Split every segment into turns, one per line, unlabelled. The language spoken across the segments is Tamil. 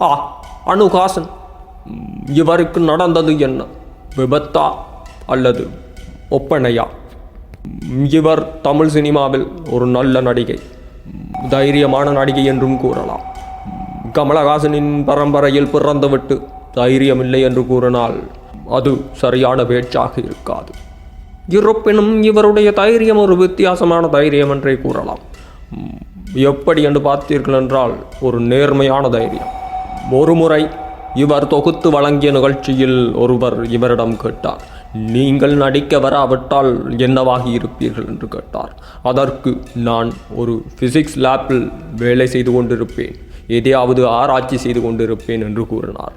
ஆ அணுகாசன். இவருக்கு நடந்தது என்ன? விபத்தா அல்லது ஒப்பனையா? இவர் தமிழ் சினிமாவில் ஒரு நல்ல நடிகை. தைரியமான நடிகை என்றும் கூறலாம். கமலஹாசனின் பரம்பரையில் பிறந்துவிட்டு தைரியமில்லை என்று கூறினால் அது சரியான பேச்சாக இருக்காது. இருப்பினும் இவருடைய தைரியம் ஒரு வித்தியாசமான தைரியம் என்றே கூறலாம். எப்படி என்று பார்த்தீர்கள் என்றால் ஒரு நேர்மையான தைரியம். ஒருமுறை இவர் தொகுத்து வழங்கிய நிகழ்ச்சியில் ஒருவர் இவரிடம் கேட்டார் நீங்கள் நடிக்க வராவிட்டால் என்னவாகி இருப்பீர்கள்? என்று கேட்டார். அதற்கு நான் ஒரு ஃபிசிக்ஸ் லேப்பில் வேலை செய்து கொண்டிருப்பேன். எதையாவது ஆராய்ச்சி செய்து கொண்டிருப்பேன் என்று கூறினார்.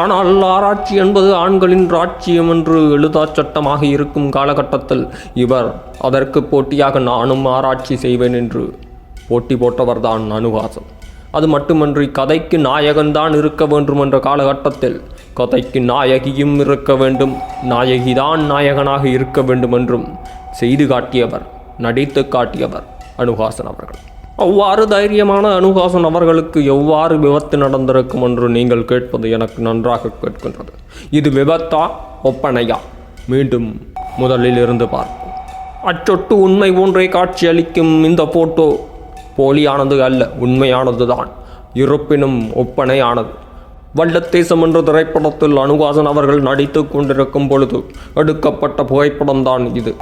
ஆனால் ஆராய்ச்சி என்பது ஆண்களின் ராட்சியம் என்று எழுதாச் சட்டமாக இருக்கும் காலகட்டத்தில் இவர் அதற்கு போட்டியாக நானும் ஆராய்ச்சி செய்வேன் என்று போட்டி போட்டவர்தான் அனுகாசம். அது மட்டுமன்றி கதைக்கு நாயகன்தான் இருக்க வேண்டும் என்ற காலகட்டத்தில் கதைக்கு நாயகியும் இருக்க வேண்டும் நாயகிதான் நாயகனாக இருக்க வேண்டும் என்றும் செய்து காட்டியவர் நடித்து காட்டியவர் அனுகாசன் அவர்கள். அவ்வாறு தைரியமான அனுகாசன் அவர்களுக்கு எவ்வாறு விபத்து நடந்திருக்கும் என்று நீங்கள் கேட்பது எனக்கு நன்றாக கேட்கின்றது. இது விபத்தா ஒப்பனையா? மீண்டும் முதலில் இருந்து பார்ப்போம். அச்சொட்டு உண்மை ஒன்றை காட்சியளிக்கும் இந்த போட்டோ போலியானது அல்ல உண்மையானது தான். இருப்பினும் ஒப்பனையானது. வல்லத்தேசம் என்ற திரைப்படத்தில் அனுகாசன் அவர்கள் நடித்து கொண்டிருக்கும் பொழுது எடுக்கப்பட்ட புகைப்படம்தான் இது.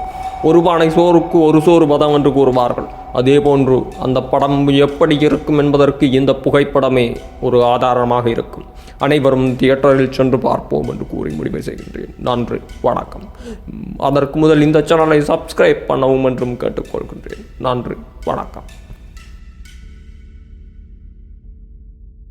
ஒரு பானை சோறுக்கு ஒரு சோறு பதம் என்று கூறுவார்கள். அதே போன்று அந்த படம் எப்படி இருக்கும் என்பதற்கு இந்த புகைப்படமே ஒரு ஆதாரமாக இருக்கும். அனைவரும் தியேட்டரில் சென்று பார்ப்போம் என்று கூறி முடிவு செய்கின்றேன். நன்றி வணக்கம். அதற்கு முதல் இந்த சேனலை சப்ஸ்கிரைப் பண்ணவும் என்றும் கேட்டுக்கொள்கின்றேன். நன்றி வணக்கம்.